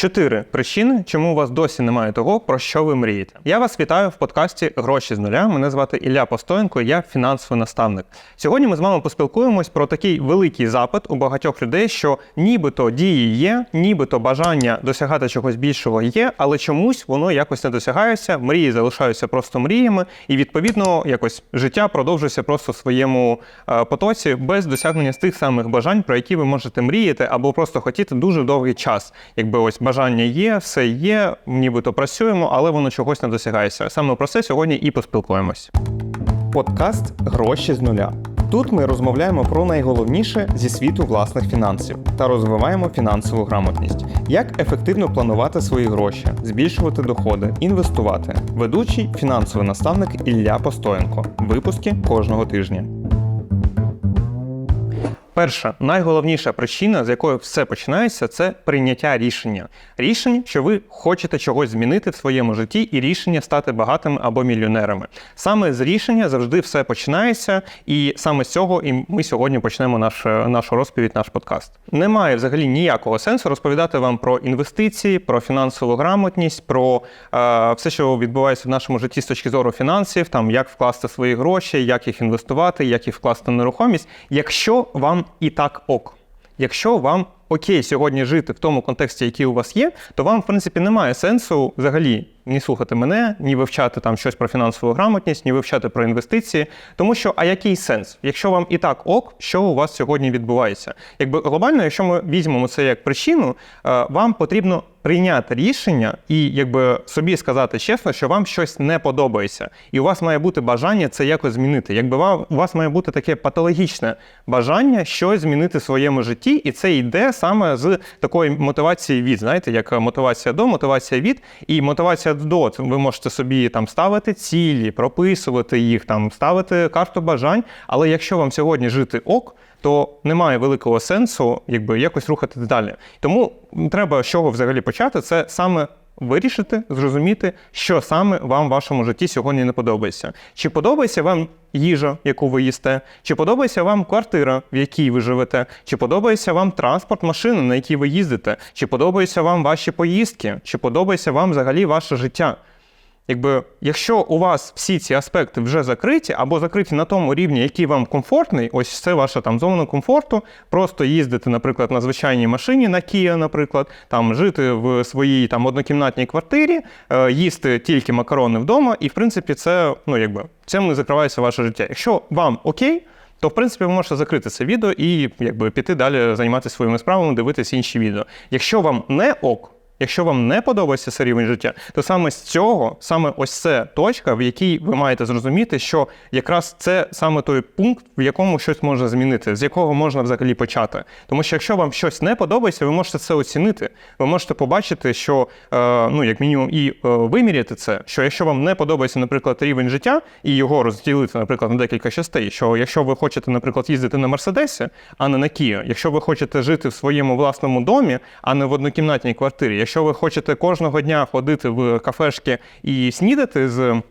Чотири причини, чому у вас досі немає того, про що ви мрієте. Я вас вітаю в подкасті Гроші з нуля. Мене звати Ілля Постоєнко, я фінансовий наставник. Сьогодні ми з вами поспілкуємось про такий великий запит у багатьох людей, що нібито дії є, нібито бажання досягати чогось більшого є, але чомусь воно якось не досягається. Мрії залишаються просто мріями, і відповідно якось життя продовжується просто в своєму е, потоці без досягнення тих самих бажань, про які ви можете мріяти, або просто хотіти дуже довгий час. Якби ось бажання є, все є, нібито працюємо, але воно чогось не досягається. Саме про це сьогодні і поспілкуємось. Подкаст Гроші з нуля. Тут ми розмовляємо про найголовніше зі світу власних фінансів та розвиваємо фінансову грамотність, як ефективно планувати свої гроші, збільшувати доходи, інвестувати. Ведучий фінансовий наставник Ілля Постоєнко. Випуски кожного тижня. Перша найголовніша причина, з якої все починається, це прийняття рішення. Рішення, що ви хочете чогось змінити в своєму житті, і рішення стати багатими або мільйонерами. Саме з рішення завжди все починається, і саме з цього і ми сьогодні почнемо наш, нашу розповідь, наш подкаст. Немає взагалі ніякого сенсу розповідати вам про інвестиції, про фінансову грамотність, про е, все, що відбувається в нашому житті з точки зору фінансів, там як вкласти свої гроші, як їх інвестувати, як їх вкласти в нерухомість, якщо вам і так ок. Якщо вам окей сьогодні жити в тому контексті, який у вас є, то вам, в принципі, немає сенсу взагалі ні слухати мене, ні вивчати там щось про фінансову грамотність, ні вивчати про інвестиції. Тому що, а який сенс? Якщо вам і так ок, що у вас сьогодні відбувається? Якби глобально, якщо ми візьмемо це як причину, е, вам потрібно прийняти рішення і якби собі сказати чесно, що вам щось не подобається, і у вас має бути бажання це якось змінити. Якби вам у вас має бути таке патологічне бажання щось змінити в своєму житті, і це йде саме з такої мотивації від, знаєте, як мотивація до, мотивація від і мотивація до. Ви можете собі там ставити цілі, прописувати їх, там ставити карту бажань. Але якщо вам сьогодні жити ок, то немає великого сенсу, якби якось рухати далі. Тому треба з чого взагалі почати, це саме. Вирішити, зрозуміти, що саме вам в вашому житті сьогодні не подобається. Чи подобається вам їжа, яку ви їсте, чи подобається вам квартира, в якій ви живете, чи подобається вам транспорт, машина, на якій ви їздите, чи подобаються вам ваші поїздки, чи подобається вам взагалі ваше життя. Якби, якщо у вас всі ці аспекти вже закриті, або закриті на тому рівні, який вам комфортний, ось це ваша там зона комфорту, просто їздити, наприклад, на звичайній машині, на Kia, наприклад, там жити в своїй там однокімнатній квартирі, е, їсти тільки макарони вдома, і в принципі це ну якби цим не закривається ваше життя. Якщо вам окей. То, в принципі, ви можете закрити це відео і якби піти далі займатися своїми справами, дивитися інші відео. Якщо вам не ок, Якщо вам не подобається цей рівень життя, то саме з цього, саме ось це точка, в якій ви маєте зрозуміти, що якраз це саме той пункт, в якому щось можна змінити, з якого можна взагалі почати. Тому що якщо вам щось не подобається, ви можете це оцінити. Ви можете побачити, що е, ну як мінімум і е, виміряти це, що якщо вам не подобається, наприклад, рівень життя і його розділити, наприклад, на декілька частей, що якщо ви хочете, наприклад, їздити на Мерседесі, а не на Kia, якщо ви хочете жити в своєму власному домі, а не в однокімнатній квартирі. Якщо ви хочете кожного дня ходити в кафешки і снідати з,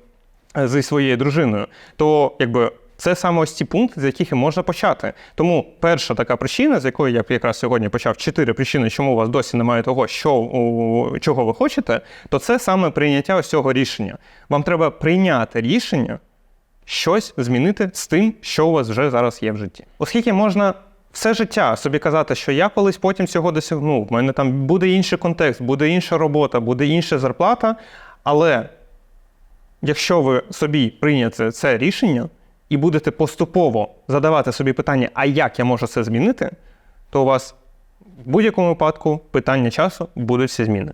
зі своєю дружиною, то якби. Це саме ось ті пункти, з яких і можна почати. Тому перша така причина, з якої я якраз сьогодні почав чотири причини, чому у вас досі немає того, що у, чого ви хочете, то це саме прийняття ось цього рішення. Вам треба прийняти рішення щось змінити з тим, що у вас вже зараз є в житті. Оскільки можна все життя собі казати, що я колись потім цього досягну, в мене там буде інший контекст, буде інша робота, буде інша зарплата. Але якщо ви собі прийняте це рішення і будете поступово задавати собі питання, а як я можу це змінити, то у вас в будь-якому випадку питання часу будуть всі зміни.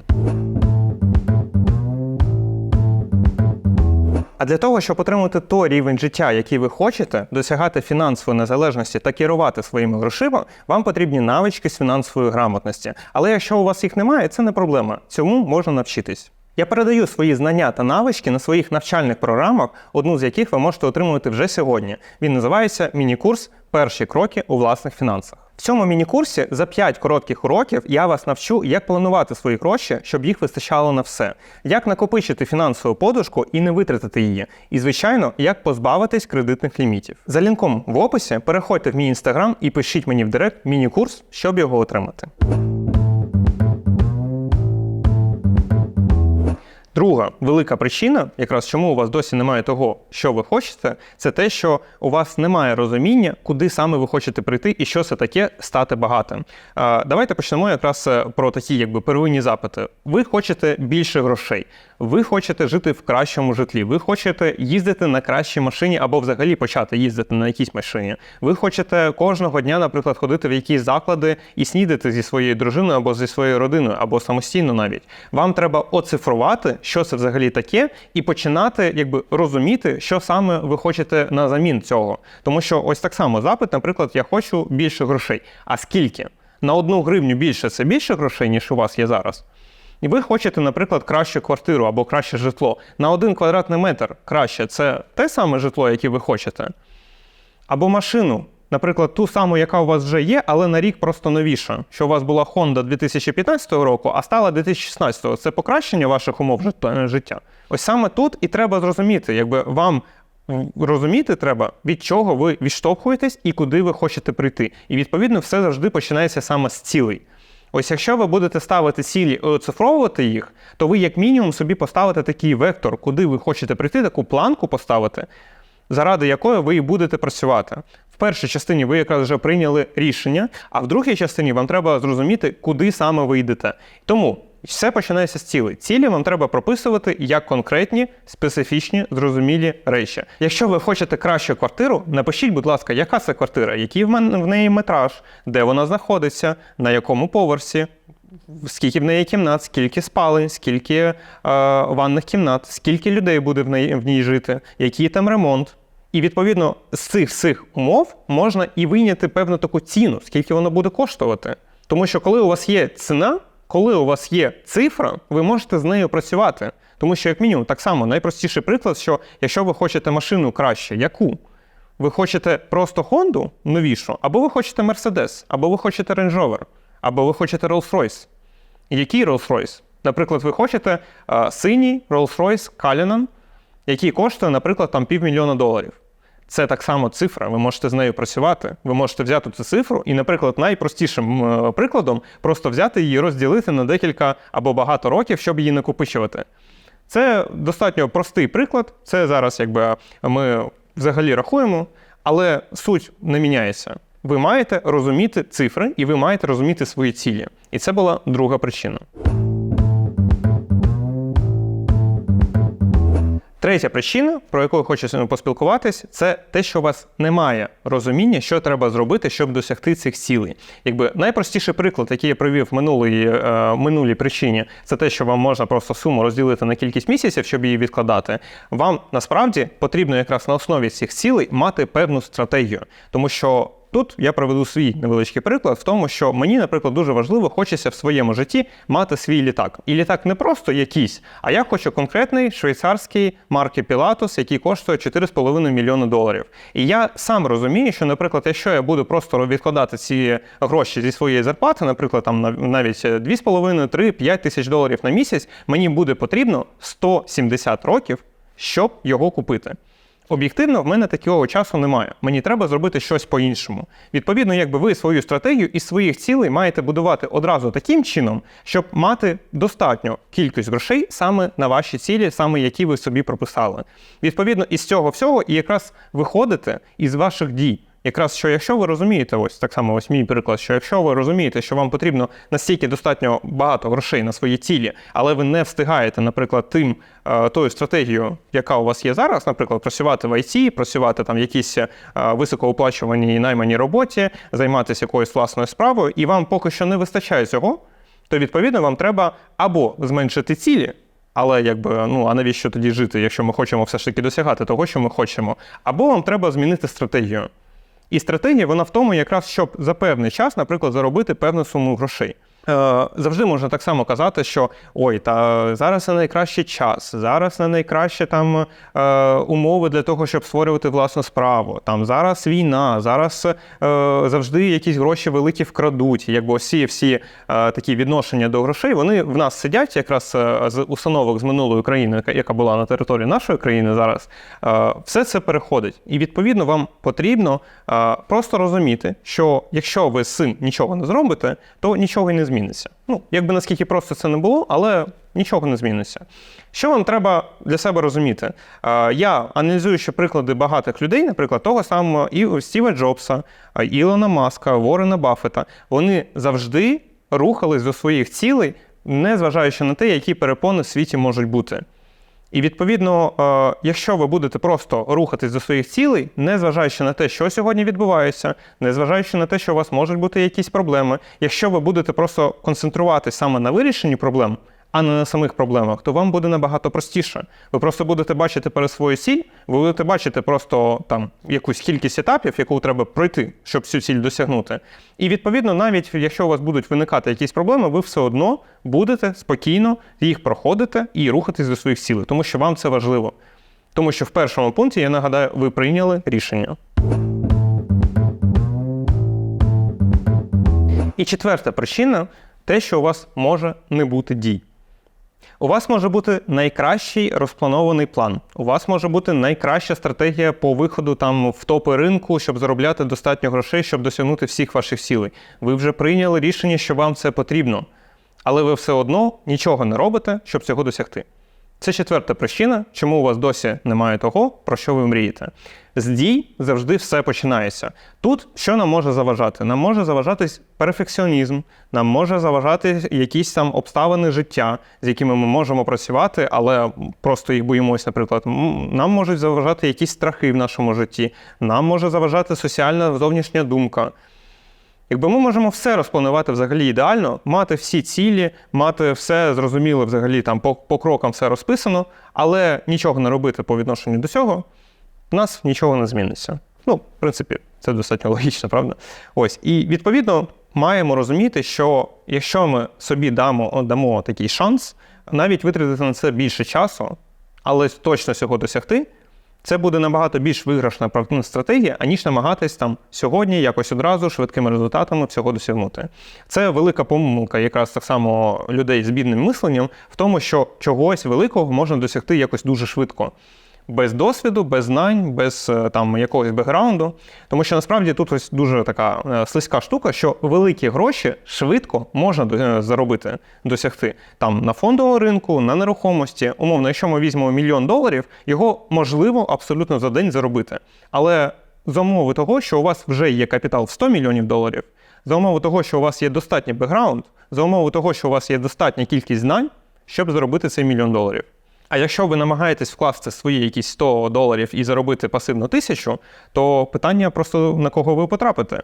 Для того, щоб отримати той рівень життя, який ви хочете, досягати фінансової незалежності та керувати своїми грошима, вам потрібні навички з фінансової грамотності. Але якщо у вас їх немає, це не проблема. Цьому можна навчитись. Я передаю свої знання та навички на своїх навчальних програмах, одну з яких ви можете отримувати вже сьогодні. Він називається міні-курс Перші кроки у власних фінансах. В цьому міні-курсі за 5 коротких уроків я вас навчу, як планувати свої гроші, щоб їх вистачало на все, як накопичити фінансову подушку і не витратити її. І, звичайно, як позбавитись кредитних лімітів. За лінком в описі переходьте в мій інстаграм і пишіть мені в директ міні-курс, щоб його отримати. Друга велика причина, якраз чому у вас досі немає того, що ви хочете, це те, що у вас немає розуміння, куди саме ви хочете прийти і що це таке стати багатим. Давайте почнемо якраз е, про такі, якби первинні запити. Ви хочете більше грошей, ви хочете жити в кращому житлі, ви хочете їздити на кращій машині або взагалі почати їздити на якійсь машині. Ви хочете кожного дня, наприклад, ходити в якісь заклади і снідати зі своєю дружиною або зі своєю родиною, або самостійно навіть. Вам треба оцифрувати, що це взагалі таке, і починати якби розуміти, що саме ви хочете на замін цього. Тому що ось так само запит, наприклад, я хочу більше грошей. А скільки? На одну гривню більше це більше грошей, ніж у вас є зараз. І ви хочете, наприклад, кращу квартиру або краще житло. На один квадратний метр краще це те саме житло, яке ви хочете. Або машину, наприклад, ту саму, яка у вас вже є, але на рік просто новіша. Що у вас була Honda 2015 року, а стала 2016. Це покращення ваших умов життя. Ось саме тут і треба зрозуміти, якби вам розуміти треба, від чого ви відштовхуєтесь і куди ви хочете прийти. І відповідно все завжди починається саме з цілей. Ось якщо ви будете ставити цілі і оцифровувати їх, то ви як мінімум собі поставите такий вектор, куди ви хочете прийти, таку планку поставити, заради якої ви і будете працювати. В першій частині ви якраз вже прийняли рішення, а в другій частині вам треба зрозуміти, куди саме ви йдете. Тому все починається з цілей. Цілі вам треба прописувати як конкретні, специфічні, зрозумілі речі. Якщо ви хочете кращу квартиру, напишіть, будь ласка, яка це квартира, який в мене в неї метраж, де вона знаходиться, на якому поверсі, скільки в неї кімнат, скільки спалень, скільки е, ванних кімнат, скільки людей буде в неї в ній жити, який там ремонт. І відповідно з цих всіх умов можна і вийняти певну таку ціну, скільки воно буде коштувати. Тому що коли у вас є ціна, коли у вас є цифра, ви можете з нею працювати. Тому що, як мінімум, так само найпростіший приклад, що якщо ви хочете машину краще, яку? Ви хочете просто Honda новішу, або ви хочете Mercedes, або ви хочете Range Rover, або ви хочете Rolls-Royce. Який Rolls-Royce? Наприклад, ви хочете а, синій Rolls-Royce Cullinan, який коштує, наприклад, там півмільйона доларів. Це так само цифра, ви можете з нею працювати. Ви можете взяти цю цифру і, наприклад, найпростішим е, прикладом просто взяти її розділити на декілька або багато років, щоб її накопичувати. Це достатньо простий приклад. Це зараз якби ми взагалі рахуємо, але суть не міняється. Ви маєте розуміти цифри і ви маєте розуміти свої цілі. І це була друга причина. Третя причина, про яку я хочу сьогодні поспілкуватись, це те, що у вас немає розуміння, що треба зробити, щоб досягти цих цілей. Якби найпростіший приклад, який я провів в минулій, е, минулій причині, це те, що вам можна просто суму розділити на кількість місяців, щоб її відкладати. Вам насправді потрібно якраз на основі цих цілей мати певну стратегію, тому що. Тут я проведу свій невеличкий приклад в тому, що мені, наприклад, дуже важливо хочеться в своєму житті мати свій літак. І літак не просто якийсь, а я хочу конкретний швейцарський марки Pilatus, який коштує 4,5 мільйони доларів. І я сам розумію, що, наприклад, якщо я буду просто відкладати ці гроші зі своєї зарплати, наприклад, там навіть 2,5, 3, 5 тисяч доларів на місяць, мені буде потрібно 170 років, щоб його купити. Об'єктивно, в мене такого часу немає. Мені треба зробити щось по-іншому. Відповідно, якби ви свою стратегію і своїх цілей маєте будувати одразу таким чином, щоб мати достатню кількість грошей саме на ваші цілі, саме які ви собі прописали. Відповідно, із цього всього і якраз виходите із ваших дій. Якраз що якщо ви розумієте, ось так само ось мій приклад, що якщо ви розумієте, що вам потрібно настільки достатньо багато грошей на свої цілі, але ви не встигаєте, наприклад, тим е, тою стратегією, яка у вас є зараз, наприклад, працювати в IT, працювати там в якійсь е, високооплачуваній найманій роботі, займатися якоюсь власною справою, і вам поки що не вистачає цього, то відповідно вам треба або зменшити цілі. Але якби ну а навіщо тоді жити, якщо ми хочемо все ж таки досягати того, що ми хочемо, або вам треба змінити стратегію. І стратегія вона в тому, якраз щоб за певний час, наприклад, заробити певну суму грошей. Е, завжди можна так само казати, що ой, та зараз не найкращий час, зараз не найкращі там е, умови для того, щоб створювати власну справу. Там зараз війна, зараз е, завжди якісь гроші великі вкрадуть. Якби всі всі такі відношення до грошей, вони в нас сидять якраз з установок з минулої країни, яка- була на території нашої країни зараз. Все це переходить. І відповідно вам потрібно просто розуміти, що якщо ви з цим нічого не зробите, то нічого і не зміниться. Зміниться. Ну, якби наскільки просто це не було, але нічого не зміниться. Що вам треба для себе розуміти? Я аналізую ще приклади багатих людей, наприклад, того самого і Стіва Джобса, Ілона Маска, Ворена Баффета, вони завжди рухались до своїх цілей, не зважаючи на те, які перепони в світі можуть бути. І відповідно, е, якщо ви будете просто рухатись до своїх цілей, незважаючи на те, що сьогодні відбувається, незважаючи на те, що у вас можуть бути якісь проблеми, якщо ви будете просто концентруватися саме на вирішенні проблем, а не на самих проблемах, то вам буде набагато простіше. Ви просто будете бачити перед свою ціль, ви будете бачити просто там якусь кількість етапів, яку треба пройти, щоб цю ціль досягнути. І відповідно, навіть якщо у вас будуть виникати якісь проблеми, ви все одно будете спокійно їх проходити і рухатись до своїх цілей, тому що вам це важливо. Тому що в першому пункті, я нагадаю, ви прийняли рішення. І четверта причина те, що у вас може не бути дій. У вас може бути найкращий розпланований план. У вас може бути найкраща стратегія по виходу там в топи ринку, щоб заробляти достатньо грошей, щоб досягнути всіх ваших цілей. Ви вже прийняли рішення, що вам це потрібно, але ви все одно нічого не робите, щоб цього досягти. Це четверта причина, чому у вас досі немає того, про що ви мрієте. З дій завжди все починається. Тут що нам може заважати? Нам може заважати перфекціонізм, нам може заважати якісь там обставини життя, з якими ми можемо працювати, але просто їх боїмося, наприклад. Нам можуть заважати якісь страхи в нашому житті, нам може заважати соціальна зовнішня думка. Якби ми можемо все розпланувати взагалі ідеально, мати всі цілі, мати все зрозуміло взагалі там по, по крокам все розписано, але нічого не робити по відношенню до цього, у нас нічого не зміниться. Ну, в принципі, це достатньо логічно, правда? Ось. І відповідно маємо розуміти, що якщо ми собі дамо, дамо такий шанс, навіть витратити на це більше часу, але точно цього досягти, це буде набагато більш виграшна проактивна стратегія, аніж намагатись там сьогодні якось одразу швидкими результатами всього досягнути. Це велика помилка, якраз так само людей з бідним мисленням, в тому, що чогось великого можна досягти якось дуже швидко. Без досвіду, без знань, без е, там якогось бекграунду. Тому що насправді тут ось дуже така е, слизька штука, що великі гроші швидко можна е, заробити, досягти там на фондовому ринку, на нерухомості. Умовно, якщо ми візьмемо мільйон доларів, його можливо абсолютно за день заробити. Але за умови того, що у вас вже є капітал в 100 мільйонів доларів, за умови того, що у вас є достатній бекграунд, за умови того, що у вас є достатня кількість знань, щоб заробити цей мільйон доларів. А якщо ви намагаєтесь вкласти свої якісь 100 доларів і заробити пасивно тисячу, то питання просто на кого ви потрапите.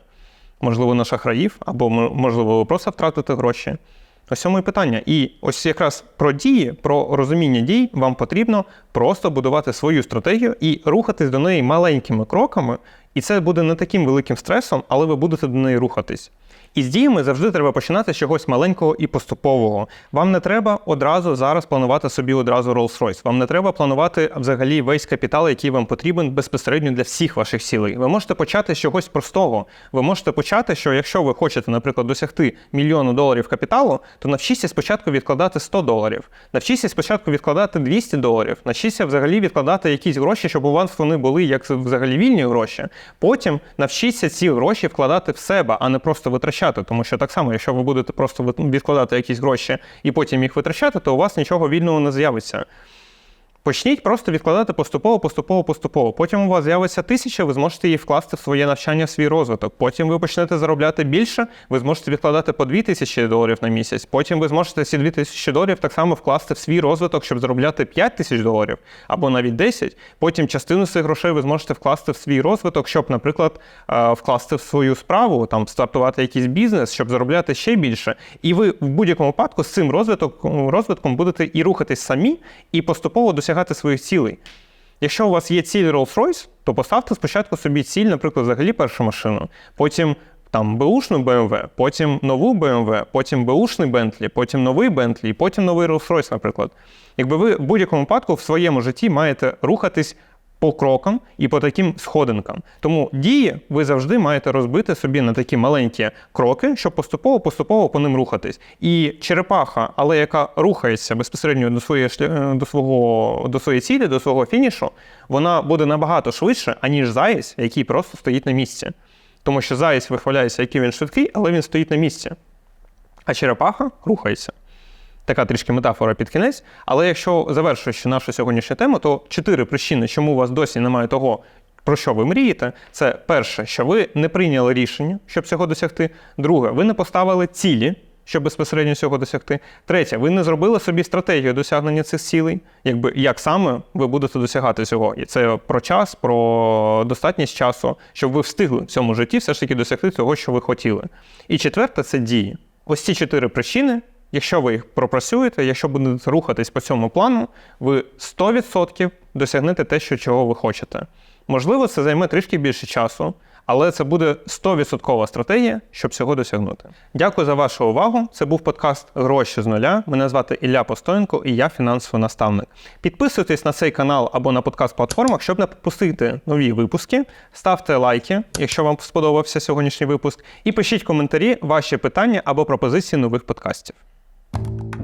Можливо, на шахраїв, або можливо, ви просто втратите гроші. Ось цьому і питання. І ось якраз про дії, про розуміння дій вам потрібно просто будувати свою стратегію і рухатись до неї маленькими кроками. І це буде не таким великим стресом, але ви будете до неї рухатись. І з діями завжди треба починати з чогось маленького і поступового. Вам не треба одразу зараз планувати собі одразу Rolls-Royce. Вам не треба планувати взагалі весь капітал, який вам потрібен безпосередньо для всіх ваших цілей. Ви можете почати з чогось простого. Ви можете почати, що якщо ви хочете, наприклад, досягти мільйону доларів капіталу, то навчіться спочатку відкладати 100 доларів. Навчіться спочатку відкладати 200 доларів. Навчіться взагалі відкладати якісь гроші, щоб у вас вони були як взагалі вільні гроші. Потім навчіться ці гроші вкладати в себе, а не просто витрачати. Тому що так само, якщо ви будете просто відкладати якісь гроші і потім їх витрачати, то у вас нічого вільного не з'явиться. Почніть просто відкладати поступово, поступово, поступово. Потім у вас з'явиться тисяча, ви зможете її вкласти в своє навчання, в свій розвиток. Потім ви почнете заробляти більше, ви зможете відкладати по 2 тисячі доларів на місяць. Потім ви зможете ці 2 тисячі доларів так само вкласти в свій розвиток, щоб заробляти 5 тисяч доларів або навіть 10. Потім частину цих грошей ви зможете вкласти в свій розвиток, щоб, наприклад, е, вкласти в свою справу, там стартувати якийсь бізнес, щоб заробляти ще більше. І ви в будь-якому випадку з цим розвитком, розвитком будете і рухатись самі, і поступово досягати своїх цілей. Якщо у вас є ціль Rolls-Royce, то поставте спочатку собі ціль, наприклад, взагалі першу машину, потім там беушну BMW, потім нову BMW, потім беушний Bentley, потім новий Bentley, потім новий Rolls-Royce, наприклад. Якби ви в будь-якому випадку в своєму житті маєте рухатись по крокам і по таким сходинкам. Тому дії ви завжди маєте розбити собі на такі маленькі кроки, щоб поступово-поступово по ним рухатись. І черепаха, але яка рухається безпосередньо до своєї шля- до свого до своєї цілі, до свого фінішу, вона буде набагато швидше, аніж заєць, який просто стоїть на місці. Тому що заєць вихваляється, який він швидкий, але він стоїть на місці. а черепаха рухається. Така трішки метафора під кінець. Але якщо завершуючи нашу сьогоднішню тему, то чотири причини, чому у вас досі немає того, про що ви мрієте, це перше, що ви не прийняли рішення, щоб цього досягти. Друге, ви не поставили цілі, щоб безпосередньо цього досягти. Третє, ви не зробили собі стратегію досягнення цих цілей, якби як саме ви будете досягати цього. І це про час, про достатність часу, щоб ви встигли в цьому житті все ж таки досягти того, що ви хотіли. І четверте це дії. Ось ці чотири причини. Якщо ви їх пропрацюєте, якщо будете рухатись по цьому плану, ви 100% досягнете те, що чого ви хочете. Можливо, це займе трішки більше часу, але це буде 100% стратегія, щоб цього досягнути. Дякую за вашу увагу. Це був подкаст Гроші з нуля. Мене звати Ілля Постоєнко і я фінансовий наставник. Підписуйтесь на цей канал або на подкаст-платформах, щоб не пропустити нові випуски. Ставте лайки, якщо вам сподобався сьогоднішній випуск, і пишіть коментарі, ваші питання або пропозиції нових подкастів. you